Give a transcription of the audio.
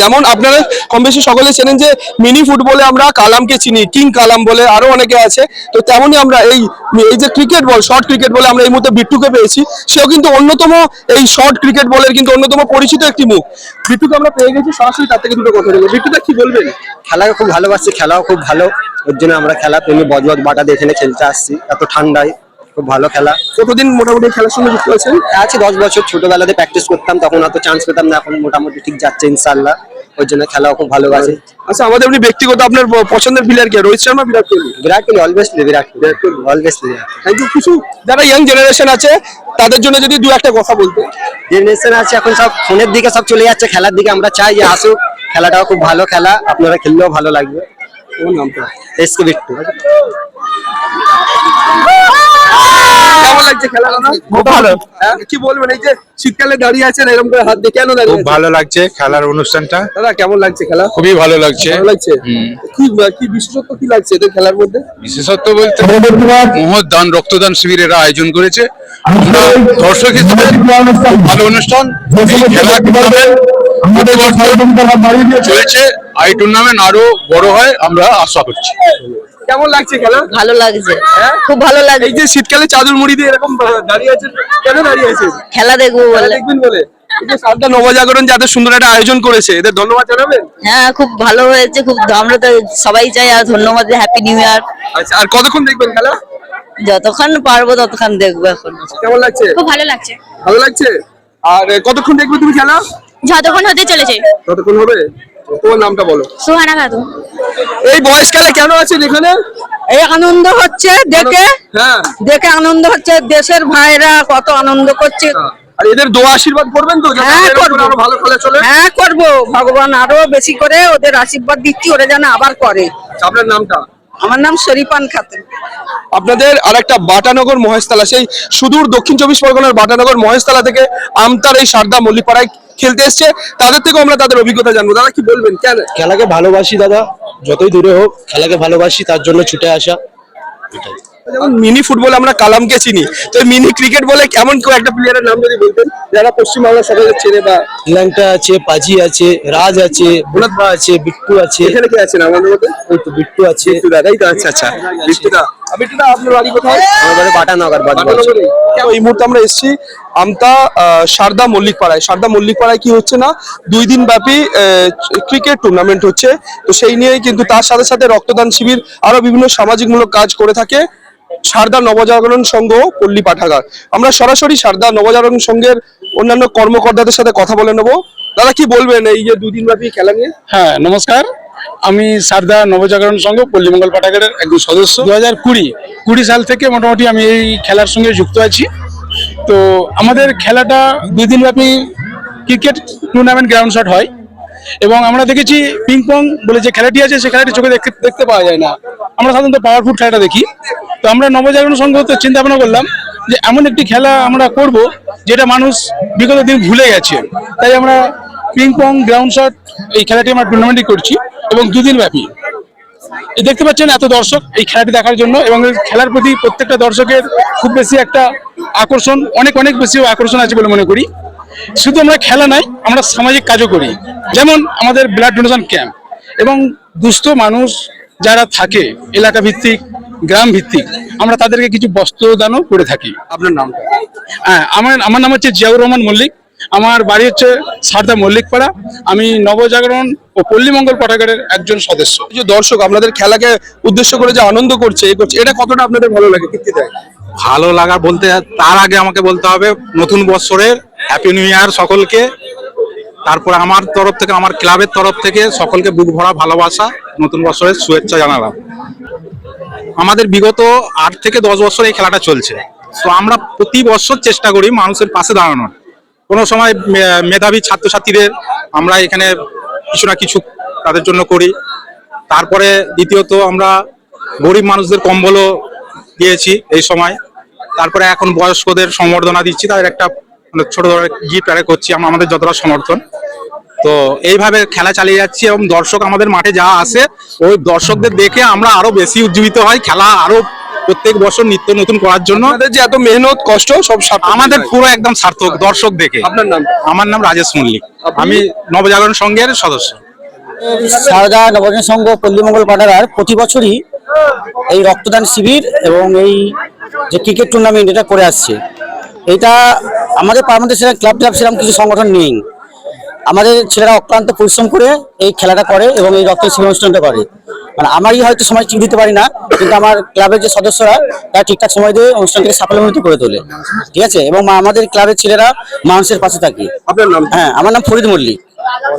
যেমন আপনারা কম বেশি সকলে চেনেন যে মিনি ফুটবলে আমরা কালামকে চিনি, কিং কালাম বলে আরও অনেকে আছে। তো তেমনই আমরা এই এই যে ক্রিকেট বল, শর্ট ক্রিকেট বলে আমরা এই মুহূর্তে বিট্টুকে পেয়েছি। সেও কিন্তু অন্যতম এই শর্ট ক্রিকেট বলের কিন্তু অন্যতম পরিচিত একটি মুখ। বিট্টুকে আমরা পেয়ে গেছি, সরাসরি তার থেকে দুটো কথা বলব। বিট্টুটা কি বলবেন? খেলাকে খুব ভালোবাসি, খেলাও খুব ভালো। ওর জন্য আমরা খেলা প্রেমী বজবজ বাটাতে এখানে খেলতে আসছি। এত ঠান্ডায়। খুব ভালো খেলা। কতদিন মোটামুটি খেলার সঙ্গে যুক্ত আছেন? আছে দশ বছর। ছোটবেলাতে প্র্যাকটিস করতাম তখন অত চান্স পেতাম না এখন মোটামুটি ঠিক যাচ্ছে ইনশাল্লাহ ওই জন্য খেলাও খুব ভালোবাসি। আচ্ছা আমাদের এমনি ব্যক্তিগত আপনার পছন্দের প্লেয়ার কে? রোহিত শর্মা বিরাট কোহলি? বিরাট কোহলি অলওয়েজ বিরাট কোহলি। অলওয়েজ কিন্তু কিছু যারা ইয়াং জেনারেশন আছে তাদের জন্য যদি দু একটা কথা বলতে। জেনারেশন আছে এখন সব ফোনের দিকে সব চলে যাচ্ছে খেলার দিকে আমরা চাই যে আসুক। খেলাটাও খুব ভালো খেলা আপনারা খেললেও ভালো লাগবে। তোমার নামটা? S K Bittu. লাগছে খেলা দাদা খুব ভালো। কি বলবেন? এই যে শীতকালে দাঁড়িয়ে আছেন এরকম করে হাত দিয়ে কেন দাঁড়িয়ে খুব ভালো লাগছে খেলার অনুষ্ঠানটা। দাদা কেমন লাগছে খেলা? খুবই ভালো লাগছে। ভালো লাগছে? কি কি বিশেষত্ব কি লাগছে এদের খেলার মধ্যে? বিশেষত্ব বলতে মহদান রক্তদান শিবিরের আয়োজন করেছে। আমরা দর্শক হিসেবে ভালো অনুষ্ঠান। চলেছে। এই টুর্নামেন্ট আরও বড় হয় আমরা আশা করছি। কেমন লাগছে খেলা? ভালো লাগছে। হ্যাঁ? খুব ভালো লাগছে। এই যে শীতকালে চাদর মুড়ি দিয়ে এরকম দাঁড়িয়ে আছেন কেন দাঁড়িয়ে আছেন? খেলা দেখব বলে। দেখবেন বলে? সারদা নবজাগরণ যাতে সুন্দর একটা আয়োজন করেছে এদের ধন্যবাদ জানাবেন? হ্যাঁ খুব ভালো হয়েছে খুব আমরা তো সবাই চাই আর ধন্যবাদ হ্যাপি নিউ ইয়ার আচ্ছা আর কতক্ষণ দেখবেন খেলা? যতক্ষণ পারব ততক্ষণ দেখব এখন। কেমন লাগছে? খুব ভালো লাগছে। ভালো লাগছে? আর কতক্ষণ দেখবে তুমি খেলা? যতক্ষণ হতে চলেছে। ততক্ষণ হবে? তোমার নামটা বলো। সুহানা খাতুন এই বয়সকালে কেন আছেন এখানে? এই আনন্দ হচ্ছে দেখে। হ্যাঁ। দেখে আনন্দ হচ্ছে দেশের ভাইরা কত আনন্দ করছে। আর এদের দোয়া আশীর্বাদ করবেন তো? যাতে হ্যাঁ, করব। ভালো খেলা চলে। হ্যাঁ করব। ভগবান আরও বেশি করে ওদের আশীর্বাদ দিচ্ছি ওরা যেন আবার করে। আপনার নামটা? আমার নাম শরীপান খাতুন। আপনাদের আরেকটা বাটানগর মহেশতলা সেই সুদূর দক্ষিণ চব্বিশ পরগনার বাটানগর মহেশতলা থেকে আমতার এই সারদা মল্লিপাড়ায় খেলতে এসছে। তাদের থেকেও আমরা তাদের অভিজ্ঞতা জানব। দাদা কি বলবেন? কেন? খেলাকে ভালোবাসি দাদা। যতই দূরে হোক খেলাকে ভালোবাসি তার জন্য ছুটে আসা যেমন মিনি ফুটবল আমরা কালামকে চিনি তো মিনি ক্রিকেট বলে কেমন কেউ একটা প্লেয়ারের নাম যদি বলতেন যারা পশ্চিমবাংলা সবাই চেনে বা ল্যাংটা আছে পাজি আছে রাজ আছে বুলাদ আছে বিট্টু আছে। এখানে কে আছেন আমাদের মধ্যে? ওই তো বিট্টু আছে। বিট্টু দাদাই তো? আচ্ছা আচ্ছা। বিট্টু দা আপনার বাড়ি কোথায়? বাটানগর বাটানগরে। এই মুহূর্তে আমরা এসেছি আমতা সারদা মল্লিক পাড়ায় সারদা মল্লিক পাড়ায় কি হচ্ছে না দুই দিন ব্যাপী ক্রিকেট টুর্নামেন্ট হচ্ছে। তো সেই নিয়েই কিন্তু তার সাথে সাথে রক্তদান শিবির আরও বিভিন্ন সামাজিকমূলক কাজ করে থাকে সারদা নবজাগরণ সংঘ পল্লী পাঠাগার। আমরা সরাসরি সারদা নবজাগরণ সংঘের অন্যান্য কর্মকর্তাদের সাথে কথা বলে নেব। দাদা কি বলবেন এই যে দুদিন ব্যাপী খেলা নিয়ে? হ্যাঁ নমস্কার। আমি সারদা নবজাগরণ সংঘ পল্লীমঙ্গল পাঠাগারের একজন সদস্য। দু হাজার কুড়ি। কুড়ি সাল থেকে মোটামুটি আমি এই খেলার সঙ্গে যুক্ত আছি। তো আমাদের খেলাটা দুই দিনব্যাপী ক্রিকেট টুর্নামেন্ট গ্রাউন্ড শট হয় এবং আমরা দেখেছি পিং পং বলে যে খেলাটি আছে সে খেলাটি চোখে দেখতে দেখতে পাওয়া যায় না। আমরা সাধারণত পাওয়ারফুল খেলাটা দেখি। তো আমরা নবজাগরণ সংঘ তো চিন্তা ভাবনা করলাম যে এমন একটি খেলা আমরা করব যেটা মানুষ বিগত দিন ভুলে গেছে। তাই আমরা পিং পং গ্রাউন্ড শট এই খেলাটি আমরা টুর্নামেন্টই করছি। এবং দুদিন ব্যাপী। এই দেখতে পাচ্ছেন এত দর্শক এই খেলাটি দেখার জন্য এবং এই খেলার প্রতি প্রত্যেকটা দর্শকের খুব বেশি একটা আকর্ষণ অনেক অনেক বেশি আকর্ষণ আছে বলে মনে করি। শুধু আমরা খেলা নাই আমরা সামাজিক কাজও করি। যেমন আমাদের ব্লাড ডোনেশন ক্যাম্প এবং দুস্থ মানুষ যারা থাকে এলাকা ভিত্তিক গ্রাম ভিত্তিক আমরা তাদেরকে কিছু বস্ত্রদানও করে থাকি। আপনার নামটা? হ্যাঁ আমার আমার নাম হচ্ছে জিয়াউর রহমান মল্লিক। আমার বাড়ি হচ্ছে সারদা মল্লিকপাড়া। আমি নবজাগরণ ও পল্লীমঙ্গল পাঠাগারের একজন সদস্য। যে দর্শক আপনাদের খেলাকে উদ্দেশ্য করে যে আনন্দ করছে এ করছে এটা কতটা আপনাদের ভালো লাগে কীর্তি দেয়? ভালো লাগা বলতে তার আগে আমাকে বলতে হবে নতুন বছরের হ্যাপি নিউ ইয়ার সকলকে। তারপরে আমার তরফ থেকে আমার ক্লাবের তরফ থেকে সকলকে বুক ভরা ভালোবাসা নতুন বছরের শুভেচ্ছা জানালাম। আমাদের বিগত আট থেকে দশ বছর এই খেলাটা চলছে। তো আমরা প্রতি বছর চেষ্টা করি মানুষের পাশে দাঁড়ানোর। কোনো সময় মেধাবী ছাত্রছাত্রীদের আমরা এখানে কিছু না কিছু তাদের জন্য করি। তারপরে দ্বিতীয়ত আমরা গরিব মানুষদের কম্বলও দিয়েছি এই সময়। তারপরে এখন বয়স্কদের সম্বর্ধনা দিচ্ছি, তাদের একটা মানে ছোট ধরনের গিফট আরে করছি আমরা, আমাদের যতটা সমর্থন। তো এইভাবে খেলা চালিয়ে যাচ্ছি এবং দর্শক আমাদের মাঠে যা আসে, ওই দর্শকদের দেখে আমরা আরও বেশি উজ্জীবিত হয় খেলা আরও প্রত্যেক বছর নিত্য নতুন করার জন্য যে এত মেহনত কষ্ট সব আমাদের পুরো একদম সার্থক দর্শক দেখে। আপনার নাম? আমার নাম রাজেশ মল্লিক। আমি নবজাগরণ সংঘের সদস্য। সারদা নবজাগরণ সংঘ পল্লীমঙ্গল পাঠাগার প্রতি বছরই এই রক্তদান শিবির এবং এই যে ক্রিকেট টুর্নামেন্ট এটা করে আসছে। এটা আমাদের আমাদের সেরকম ক্লাব ক্লাব সেরকম কিছু সংগঠন নেই। আমাদের ছেলেরা অক্লান্ত পরিশ্রম করে এই খেলাটা করে এবং এই রক্ত শিবির অনুষ্ঠানটা করে। মানে আমারই হয়তো সময় ঠিক দিতে পারি না কিন্তু আমার ক্লাবের যে সদস্যরা তারা ঠিকঠাক সময় দিয়ে অনুষ্ঠানটাকে সাফল্যমণ্ডিত করে তোলে। ঠিক আছে? এবং আমাদের ক্লাবের ছেলেরা মানুষের পাশে থাকে। আপনার নাম হ্যাঁ আমার নাম ফরিদ মল্লিক।